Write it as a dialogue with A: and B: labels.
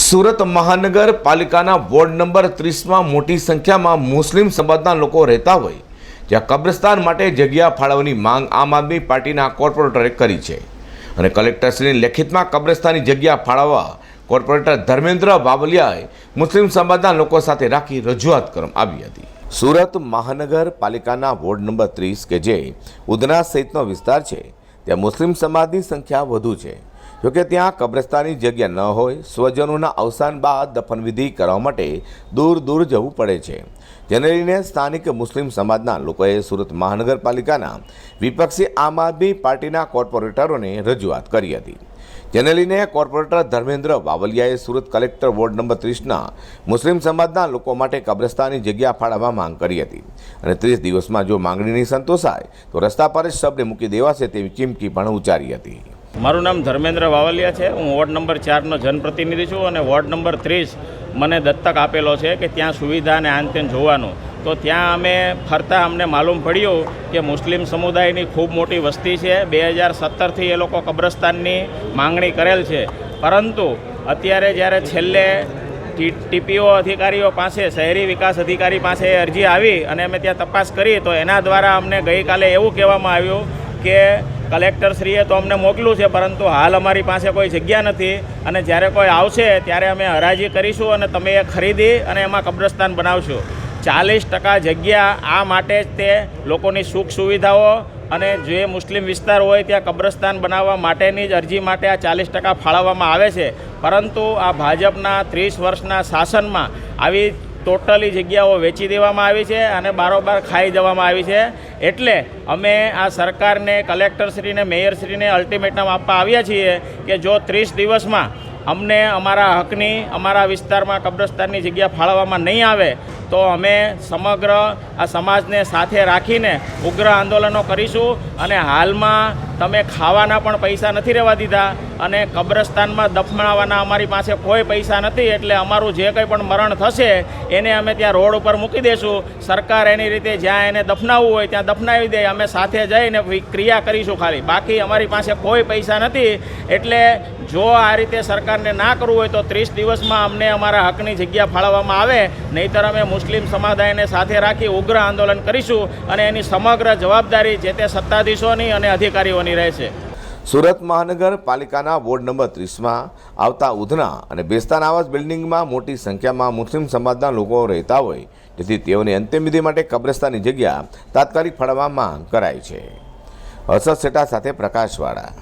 A: સુરત મહાનગરપાલિકાના ward number ત્રીસમાં મોટી સંખ્યામાં મુસ્લિમ સમાજના લોકો રહેતા હોય, જ્યાં કબ્રસ્તાન માટે જગ્યા ફાળવવાની માંગ આમ આદમી પાર્ટીના કોર્પોરેટરે કરી છે. અને કલેક્ટરશ્રીની લેખિતમાં કબ્રસ્તાનની જગ્યા ફાળવવા કોર્પોરેટર ધર્મેન્દ્ર બાવલિયાએ મુસ્લિમ સમાજના લોકો સાથે રાખી રજૂઆત કરવામાં આવી હતી. સુરત મહાનગરપાલિકાના વોર્ડ નંબર ત્રીસ, કે જે ઉધના સહિતનો વિસ્તાર છે, ત્યાં મુસ્લિમ સમાજની સંખ્યા વધુ છે. જોકે ત્યાં કબ્રસ્તાની જગ્યા ન હોય, સ્વજનોના અવસાન બાદ દફનવિધિ કરવા માટે દૂર દૂર જવું પડે છે. જેને લઈને સ્થાનિક મુસ્લિમ સમાજના લોકોએ સુરત મહાનગરપાલિકાના વિપક્ષી આમ આદમી પાર્ટીના કોર્પોરેટરોને રજૂઆત કરી હતી. જેને લઈને કોર્પોરેટર ધર્મેન્દ્ર બાવલિયાએ સુરત કલેક્ટર વોર્ડ નંબર ત્રીસના મુસ્લિમ સમાજના લોકો માટે કબ્રસ્તાની જગ્યા ફાળવવા માંગ કરી હતી. અને ત્રીસ દિવસમાં જો માંગણી નહીં સંતોષાય, તો રસ્તા પર જ શબને મૂકી દેવાશે તેવી ચીમકી પણ ઉચ્ચારી હતી.
B: મારું નામ ધર્મેન્દ્ર વાવલિયા છે. હું વોર્ડ નંબર ચારનો જનપ્રતિનિધિ છું અને વોર્ડ નંબર ત્રીસ મને દત્તક આપેલો છે કે ત્યાં સુવિધા અને આન જોવાનું. તો ત્યાં અમે ફરતા અમને માલુમ પડ્યું કે મુસ્લિમ સમુદાયની ખૂબ મોટી વસ્તી છે. બે હજાર સત્તરથી એ લોકો કબ્રસ્તાનની માંગણી કરેલ છે. પરંતુ અત્યારે જ્યારે છેલ્લે ટીપીઓ અધિકારીઓ પાસે, શહેરી વિકાસ અધિકારી પાસે અરજી આવી અને અમે ત્યાં તપાસ કરી, તો એના દ્વારા અમને ગઈકાલે એવું કહેવામાં આવ્યું કે કલેક્ટરશ્રીએ તો અમને મોકલ્યું છે, પરંતુ હાલ અમારી પાસે કોઈ જગ્યા નથી. અને જ્યારે કોઈ આવશે, ત્યારે અમે હરાજી કરીશું અને તમે એ ખરીદી અને એમાં કબ્રસ્તાન બનાવશો. ચાલીસ ટકા જગ્યા આ માટે જ તે લોકોની સુખ સુવિધાઓ અને જે મુસ્લિમ વિસ્તાર હોય ત્યાં કબ્રસ્તાન બનાવવા માટેની જ અરજી માટે આ ચાલીસ ટકા ફાળવવામાં આવે છે. પરંતુ આ ભાજપના ત્રીસ વર્ષના શાસનમાં આવી ટોટલી જગ્યાઓ વેચી દેવામાં આવી છે અને બારોબાર ખાઈ જવામાં આવી છે. એટલે અમે આ સરકારને, કલેક્ટરશ્રીને, મેયરશ્રીને અલ્ટિમેટમ આપવા આવ્યા છીએ કે જો ત્રીસ દિવસમાં અમને અમારા હકની, અમારા વિસ્તારમાં કબ્રસ્તાનની જગ્યા ફાળવવામાં નહીં આવે, તો અમે સમગ્ર આ સમાજને સાથે રાખીને ઉગ્ર આંદોલનો કરીશું અને હાલમાં તમે ખાવાના પણ પૈસા નથી રહેવા દીધા અને કબ્રસ્તાનમાં દફનાવવાના અમારી પાસે કોઈ પૈસા નથી એટલે અમારું જે કંઈ પણ મરણ થશે, એને અમે ત્યાં રોડ ઉપર મૂકી દઈશું સરકાર એની રીતે જ્યાં એને દફનાવવું હોય ત્યાં દફનાવી દે. અમે સાથે જઈને ક્રિયા કરીશું ખાલી. બાકી અમારી પાસે કોઈ પૈસા નથી એટલે જો આ રીતે સરકારને ના કરવું હોય તો ત્રીસ દિવસમાં અમને અમારા હકની જગ્યા ફાળવવામાં આવે, નહીંતર અમે મુસ્લિમ સમુદાયને સાથે રાખી ઉગ્ર આંદોલન કરીશું અને એની સમગ્ર જવાબદારી જે તે સત્તાધીશોની અને અધિકારીઓની રહેશે.
A: સુરત મહાનગરપાલિકાના વોર્ડ નંબર ત્રીસમાં આવતા ઉધના અને બેસ્તાન આવાસ બિલ્ડિંગમાં મોટી સંખ્યામાં મુસ્લિમ સમાજના લોકો રહેતા હોય, જેથી તેઓની અંતિમવિધિ માટે કબ્રસ્તાની જગ્યા તાત્કાલિક ફાળવવા માંગ કરાઈ છે. હર્ષદ સેટા સાથે પ્રકાશવાળા.